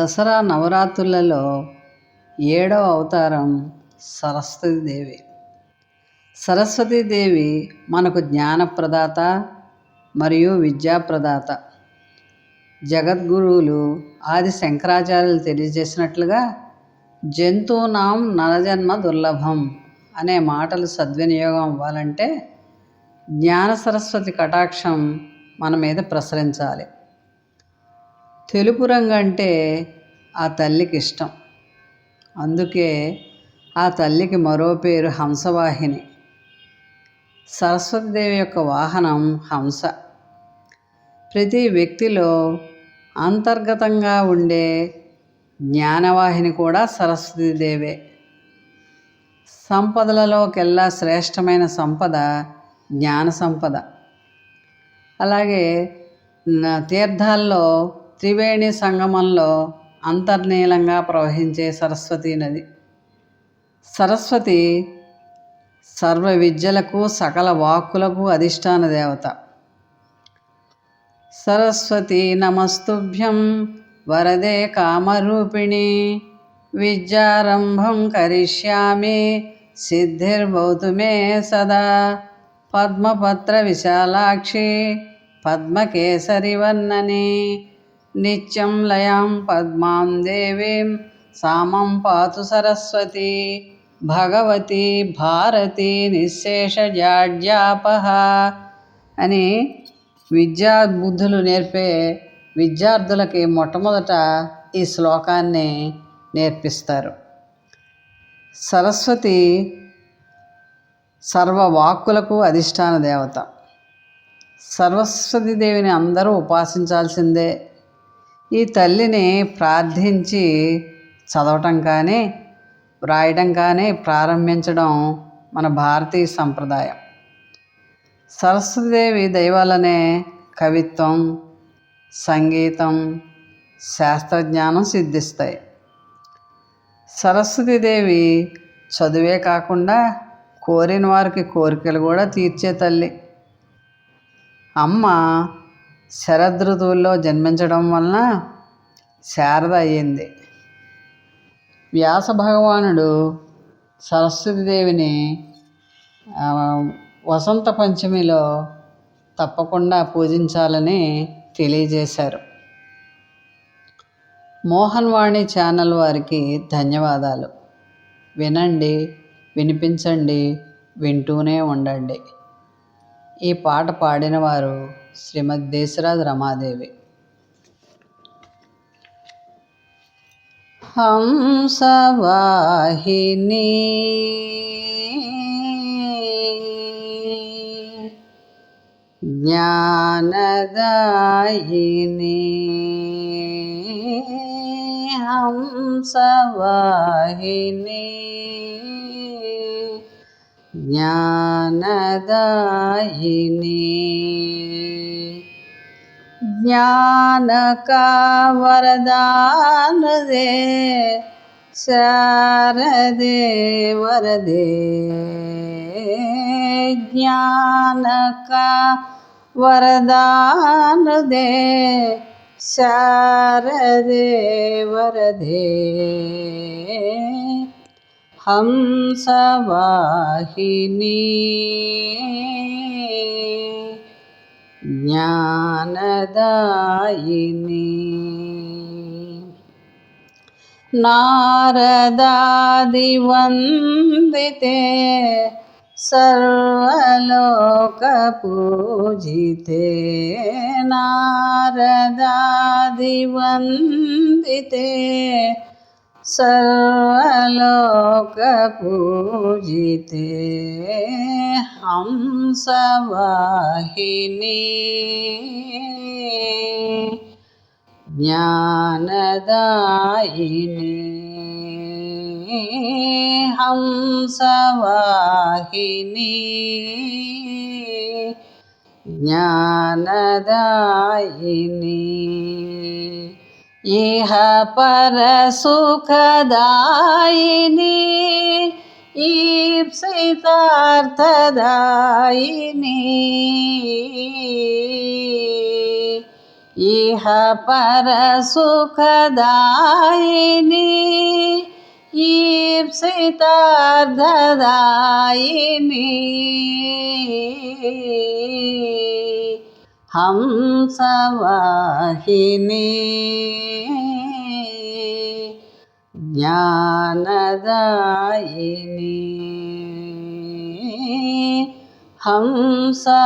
దసరా నవరాత్రులలో ఏడవ అవతారం సరస్వతీదేవి. సరస్వతీదేవి మనకు జ్ఞానప్రదాత మరియు విద్యాప్రదాత. జగద్గురువులు ఆది శంకరాచార్యులు తెలియజేసినట్లుగా జంతువునాం నరజన్మ దుర్లభం అనే మాటలు సద్వినియోగం అవ్వాలంటే జ్ఞాన సరస్వతి కటాక్షం మన మీద ప్రసరించాలి. తెలుపు రంగు అంటే ఆ తల్లికి ఇష్టం. అందుకే ఆ తల్లికి మరో పేరు హంసవాహిని. సరస్వతిదేవి యొక్క వాహనం హంస. ప్రతి వ్యక్తిలో అంతర్గతంగా ఉండే జ్ఞానవాహిని కూడా సరస్వతీదేవే సంపదలలోకెల్లా శ్రేష్టమైన సంపద జ్ఞాన సంపద. అలాగే తీర్థాల్లో త్రివేణి సంగమంలో అంతర్నీలంగా ప్రవహించే సరస్వతీ నది. సరస్వతి సర్వ విద్యలకు సకల వాక్కులకు అధిష్టాన దేవత. సరస్వతి నమస్తుభ్యం వరదే కామరూపిణి. విద్యారంభం కరిష్యామి సిద్ధిర్భౌతుమే సదా. పద్మపత్ర విశాలాక్షి పద్మకేసరి వర్ణని. నిత్యం లయాం పద్మాం దేవీం సామం పాతు సరస్వతి. భగవతి భారతి నిశ్శేషజాడ్యాపహ అని విద్యాబుద్ధులు నేర్పే విద్యార్థులకి మొట్టమొదట ఈ శ్లోకాన్ని నేర్పిస్తారు. సరస్వతి సర్వ వాక్కులకు అధిష్టాన దేవత. సరస్వతి దేవిని అందరూ ఉపాసించాల్సిందే. ఈ తల్లిని ప్రార్థించి చదవటం కానీ వ్రాయడం కానీ ప్రారంభించడం మన భారతీయ సంప్రదాయం. సరస్వతిదేవి దైవాలనే కవిత్వం సంగీతం శాస్త్రజ్ఞానం సిద్ధిస్తాయి. సరస్వతీదేవి చదువే కాకుండా కోరిన వారికి కోరికలు కూడా తీర్చే తల్లి. అమ్మ శరదృతువుల్లో జన్మించడం వలన శారద అయ్యింది. వ్యాస భగవానుడు సరస్వతీదేవిని దేవిని వసంత పంచమిలో తప్పకుండా పూజించాలని తెలియజేశారు. మోహన్ వాణి ఛానల్ వారికి ధన్యవాదాలు. వినండి వినిపించండి వింటూనే ఉండండి. ఈ పాట పాడిన వారు శ్రీమద్ దేశరాజ్ రమాదేవి హంసవాహిని జ్ఞానదాయిని హంసవాహిని జ్ఞానదాయిని ಜ್ಞಾನಕ ವರದಾನದೆ ಶಾರದೆ ವರದೆ ಜ್ಞಾನಕ ವರದಾನದೆ ಶಾರದೆ ವರದೆ ಹಂಸವಾಹಿನಿ వరదే హంసవాహిని జ్ఞానదాయిని నారదాదివందితే సర్వలోకపూజితే నారదాదివందితే సర్వలోకపూజితే హంసవాహిని జ్ఞానదాయిని హంసవాహిని इह परसुखदायिनी ईप्सितार्थदायिनी इह परसुखदायिनी ईप्सितार्थदायिनी హంసవాహిని. జ్ఞానదాయిని. హంసవాహిని.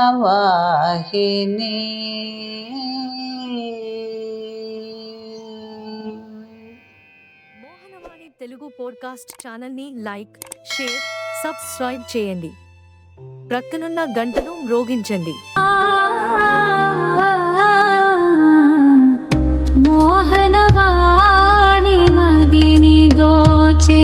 మోహనవాణి తెలుగు పోడ్కాస్ట్ ఛానల్ని లైక్ షేర్ సబ్స్క్రైబ్ చేయండి. ప్రక్కనున్న గంటను మ్రోగించండి. ఆ